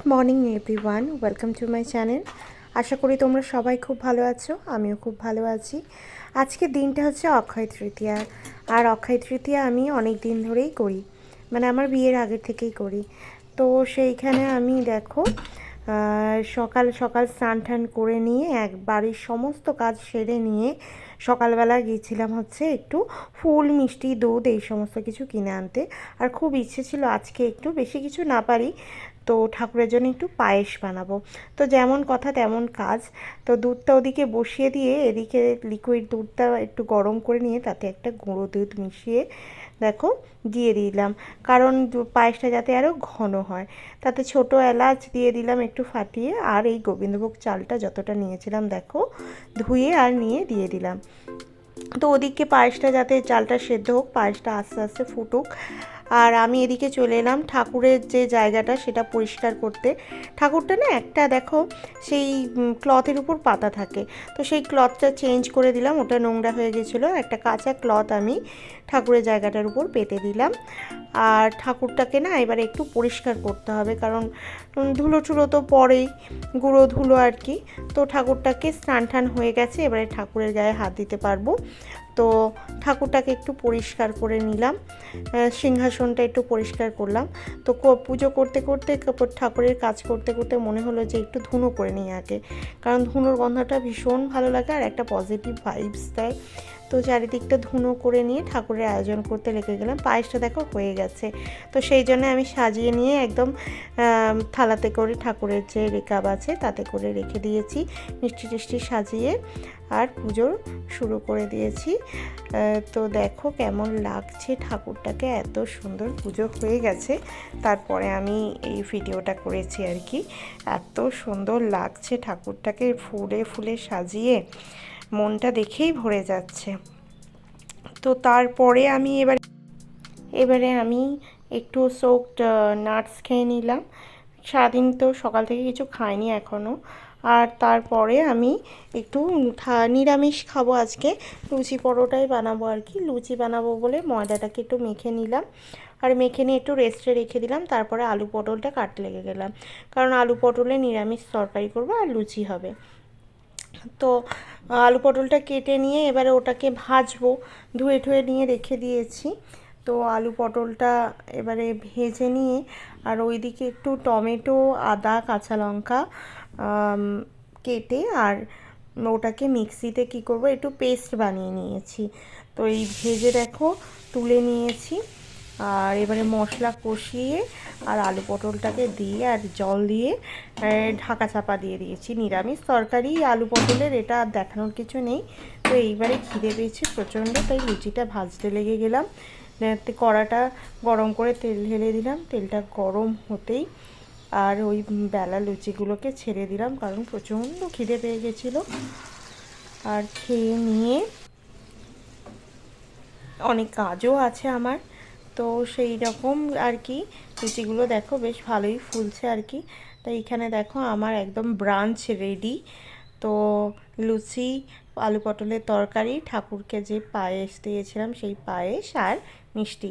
Good morning, everyone. Welcome to my channel. আশা করি তোমরা সবাই খুব ভালো আছো, আমিও খুব ভালো আছি। আজকে দিনটা হচ্ছে অক্ষয় তৃতীয়া, আর অক্ষয় তৃতীয়া আমি অনেক দিন ধরেই করি মানে আমার বিয়ের আগের থেকেই করি। তো সেইখানে আমি দেখো সকাল সকাল স্নান টান করে নিয়ে এক বাড়ির সমস্ত কাজ সেরে নিয়ে সকালবেলা গিয়েছিলাম হচ্ছে একটু ফুল, মিষ্টি, দুধ এই সমস্ত কিছু কিনে আনতে। আর খুব ইচ্ছে ছিল আজকে একটু বেশি কিছু না পারি তো ঠাকুরের জন্য একটু পায়েস বানাবো। তো যেমন কথা তেমন কাজ। তো দুধটা ওদিকে বসিয়ে দিয়ে এদিকে লিকুইড দুধটা একটু গরম করে নিয়ে তাতে একটা গুঁড়ো দুধ মিশিয়ে দেখো দিয়ে দিলাম। কারণ পায়েসটা যাতে আরও ঘন হয়। তাতে ছোট এলাচ দিয়ে দিলাম একটু ফাটিয়ে। আর এই গোবিন্দভোগ চালটা যতটা নিয়েছিলাম দেখো ধুয়ে আর নিয়ে দিয়ে দিলাম। তো ওদিকে পায়েসটা যাতে চালটা সেদ্ধ হোক, পায়েসটা আস্তে আস্তে ফুটুক। আর আমি এদিকে চলে এলাম ঠাকুরের যে জায়গাটা সেটা পরিষ্কার করতে। ঠাকুরটা না একটা দেখো সেই ক্লথের উপর পাতা থাকে। তো সেই ক্লথটা চেঞ্জ করে দিলাম, ওটা নোংরা হয়ে গেছিল। একটা কাঁচা ক্লথ আমি ঠাকুরের জায়গাটার উপর পেতে দিলাম। আর ঠাকুরটাকে না এবারে একটু পরিষ্কার করতে হবে, কারণ ধুলো টুলো তো পরেই গুঁড়ো ধুলো আর কি। তো ঠাকুরটাকে স্নান টান হয়ে গেছে, এবারে ঠাকুরের গায়ে হাত দিতে পারব। তো ঠাকুরটাকে একটু পরিষ্কার করে নিলাম। সিংহাসনটা একটু পরিষ্কার করলাম। তো পুজো করতে করতে ঠাকুরের কাজ করতে করতে মনে হলো যে একটু ধুনো করে নিই আগে। কারণ ধুনোর গন্ধটা ভীষণ ভালো লাগে আর একটা পজিটিভ ভাইবস দেয়। তো চারিদিকটা ধুনো করে নিয়ে ঠাকুরের আয়োজন করতে লেগে গেলাম। পায়েসটা দেখো হয়ে গেছে। তো সেই জন্য আমি সাজিয়ে নিয়ে একদম থালাতে করে ঠাকুরের যে রেকাব আছে তাতে করে রেখে দিয়েছি। মিষ্টি টিষ্টি সাজিয়ে আর পুজো শুরু করে দিয়েছি। তো দেখো কেমন লাগছে ঠাকুরটাকে, এত সুন্দর পুজো হয়ে গেছে। তারপরে আমি এই ভিডিওটা করেছি আর কি। এত সুন্দর লাগছে ঠাকুরটাকে ফুলে ফুলে সাজিয়ে। মনটা দেখেই ভরে যাচ্ছে। তো তারপরে আমি এবার, এবারে আমি একটু সোকড নাটস খেয়ে নিলাম। সারাদিন তো সকাল থেকে কিছু খাইনি এখনও আর তারপরে আমি একটু নিরামিষ খাব আজকে। লুচি পরোটাই বানাবো আর কি। লুচি বানাবো বলে ময়দাটাকে একটু মেখে নিলাম। আর মেখে নিয়ে একটু রেস্টে রেখে দিলাম। তারপরে আলু পটলটা কাটতে লেগে গেলাম। কারণ আলু পটলে নিরামিষ তরকারি করব আর লুচি হবে। তো আলু পটলটা কেটে নিয়ে এবারে ওটাকে ভাজবো, ধুয়ে ঠুয়ে নিয়ে রেখে দিয়েছি। তো আলু পটলটা এবারে ভেজে নিয়ে আর ওইদিকে একটু টমেটো, আদা, কাঁচা লঙ্কা কেটে আর ওটাকে মিক্সিতে কি করব, একটু পেস্ট বানিয়ে নিয়েছি। তো এই ভেজে দেখো, তুলে নিয়েছি। আর এবারে মশলা কষিয়ে আর আলু পটলটাকে দিয়ে আর জল দিয়ে ঢাকা চাপা দিয়ে দিয়েছি, নিরামিষ তরকারি, আলু পটলের এটা আর দেখানোর কিছু নেই। তো এইবারে খিদে পেয়েছি প্রচণ্ড, তাই লুচিটা ভাজতে লেগে গেলাম। কড়াটা গরম করে তেল ঢেলে দিলাম, তেলটা গরম হতেই আর ওই বেলা লুচিগুলোকে ছেড়ে দিলাম, কারণ প্রচণ্ড খিদে পেয়ে গেছিল। আর খেয়ে নিয়ে অনেক কাজও আছে আমার। তো সেই রকম আর কি লুচিগুলো দেখো, বেশ ভালোই ফুলছে আর কি তাই এখানে দেখো আমার একদম ব্রাঞ্চ রেডি তো লুচি, আলু পটলের তরকারি, ঠাকুরকে যে পায়েস দিয়েছিলাম সেই পায়েস আর মিষ্টি।